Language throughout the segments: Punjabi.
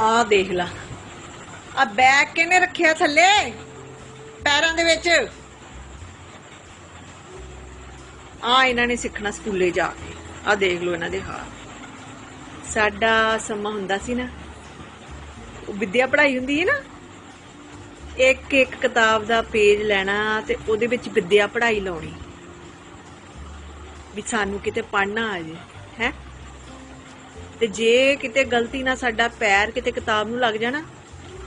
ਆ ਦੇਖ ਲਾ। ਆ ਬੈਗ ਕਿਹਨੇ ਰੱਖਿਆ ਥੱਲੇ? ਪੈਰਾਂ ਦੇ ਵਿੱਚ। ਆ ਇਹਨਾਂ ਨੇ ਸਿੱਖਣਾ ਸਕੂਲੇ ਜਾ ਕੇ। ਆ ਦੇਖ ਲਓ ਇਹਨਾਂ ਦੇ ਹਾਲ। ਸਾਡਾ ਸਮਾਂ ਹੁੰਦਾ ਸੀ ਨਾ, ਉਹ ਵਿਦਿਆ ਪੜ੍ਹਾਈ ਹੁੰਦੀ ਹੈ ਨਾ, ਇੱਕ ਇੱਕ ਕਿਤਾਬ ਦਾ ਪੇਜ ਲੈਣਾ ਤੇ ਉਹਦੇ ਵਿੱਚ ਵਿਦਿਆ ਪੜ੍ਹਾਈ ਲਾਉਣੀ। ਵੀ ਸਾਨੂੰ ਕਿਤੇ ਪੜ੍ਹਨਾ ਆ ਜੇ, ਹੈ? ਤੇ ਜੇ ਕਿਤੇ ਗਲਤੀ ਨਾਲ ਸਾਡਾ ਪੈਰ ਕਿਤੇ ਕਿਤਾਬ ਨੂੰ ਲੱਗ ਜਾਣਾ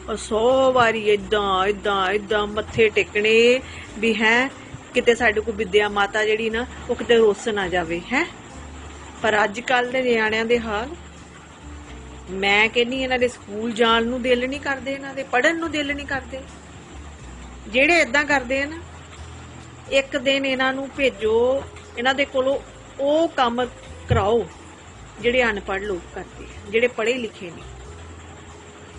ਉਹ ਸੌ ਵਾਰੀ ਇਦਾਂ ਇਦਾਂ ਇਦਾਂ ਮੱਥੇ ਟੇਕਣੇ ਵੀ ਹੈ, ਕਿਤੇ ਸਾਡੇ ਕੋਲ ਵਿਦਿਆ ਮਾਤਾ ਜਿਹੜੀ ਨਾ, ਉਹ ਕਿਤੇ ਰੋਸ ਨਾ ਜਾਵੇ, ਹੈ? ਪਰ ਅੱਜ ਕੱਲ ਦੇ ਨਿਆਣਿਆਂ ਦੇ ਹਾਲ, ਮੈਂ ਕਹਿੰਨੀ ਇਹਨਾਂ ਦੇ ਸਕੂਲ ਜਾਣ ਨੂੰ ਦਿਲ ਨਹੀਂ ਕਰਦੇ, ਇਹਨਾਂ ਦੇ ਪੜਨ ਨੂੰ ਦਿਲ ਨਹੀਂ ਕਰਦੇ। ਜਿਹੜੇ ਇਦਾਂ ਕਰਦੇ ਆ ਨਾ, ਇੱਕ ਦਿਨ ਇਹਨਾਂ ਨੂੰ ਭੇਜੋ, ਇਹਨਾਂ ਦੇ ਕੋਲੋਂ ਉਹ ਕੰਮ ਕਰਾਓ। ਜਿਹੜੇ ਅਨਪੜ੍ਹ ਲੋਕ ਕਰਦੇ ਜਿਹੜੇ ਪੜ੍ਹੇ ਲਿਖੇ ਨੇ।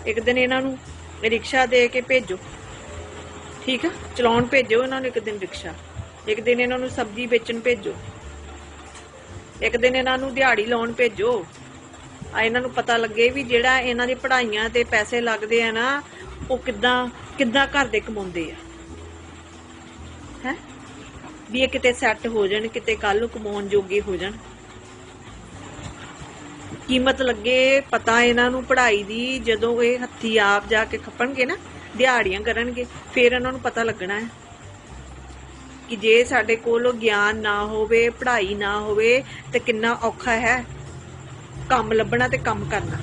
ਇੱਕ ਦਿਨ ਇਹਨਾਂ ਨੂੰ ਰਿਕਸ਼ਾ ਦੇ ਕੇ ਭੇਜੋ। ਠੀਕ ਆ? ਚਲਾਉਣ ਭੇਜੋ ਇਹਨਾਂ ਨੂੰ ਇੱਕ ਦਿਨ ਰਿਕਸ਼ਾ। ਇੱਕ ਦਿਨ ਇਹਨਾਂ ਨੂੰ ਸਬਜ਼ੀ ਵੇਚਣ ਭੇਜੋ। ਇੱਕ ਦਿਨ ਇਹਨਾਂ ਨੂੰ ਦਿਹਾੜੀ ਲਾਉਣ ਭੇਜੋ। ਆ ਇਹਨਾਂ ਨੂੰ ਪਤਾ ਲੱਗੇ ਵੀ ਜਿਹੜਾ ਇਹਨਾਂ ਦੀ ਪੜ੍ਹਾਈਆਂ ਤੇ ਪੈਸੇ ਲੱਗਦੇ ਆ ਨਾ, ਉਹ ਕਿੱਦਾਂ ਕਿੱਦਾਂ ਘਰ ਦੇ ਕਮਾਉਂਦੇ ਆ। ਹੈ? ਵੀ ਇਹ ਕਿਤੇ ਸੈੱਟ ਹੋ ਜਾਣ, ਕਿਤੇ ਕੱਲ ਨੂੰ ਕਮਾਉਣ ਜੋਗੇ ਹੋ ਜਾਣ। ਕੀਮਤ ਲੱਗੇ, ਪਤਾ ਇਹਨਾਂ ਨੂੰ ਪੜ੍ਹਾਈ ਦੀ, ਜਦੋਂ ਇਹ ਹੱਥੀ ਆਪ ਜਾ ਕੇ ਖੱਪਣਗੇ ਨਾ, ਦਿਹਾੜੀਆਂ ਕਰਨਗੇ, ਫਿਰ ਇਹਨਾਂ ਨੂੰ ਪਤਾ ਲੱਗਣਾ ਹੈ। ਕਿ ਜੇ ਸਾਡੇ ਕੋਲ ਗਿਆਨ ਨਾ ਹੋਵੇ, ਪੜ੍ਹਾਈ ਨਾ ਹੋਵੇ, ਤੇ ਕਿੰਨਾ ਔਖਾ ਹੈ ਕੰਮ ਲੱਭਣਾ ਤੇ ਕੰਮ ਕਰਨਾ।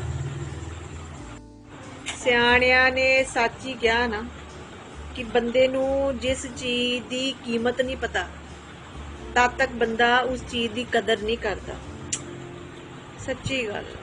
ਸਿਆਣਿਆਂ ਨੇ ਸੱਚ ਹੀ ਕਿਹਾ ਨਾ, ਕਿ ਬੰਦੇ ਨੂੰ ਜਿਸ ਚੀਜ਼ ਦੀ ਕੀਮਤ ਨਹੀਂ ਪਤਾ, ਤਦ ਤੱਕ ਬੰਦਾ ਉਸ ਚੀਜ਼ ਦੀ ਕਦਰ ਨਹੀਂ ਕਰਦਾ। ਸੱਚੀ ਗੱਲ।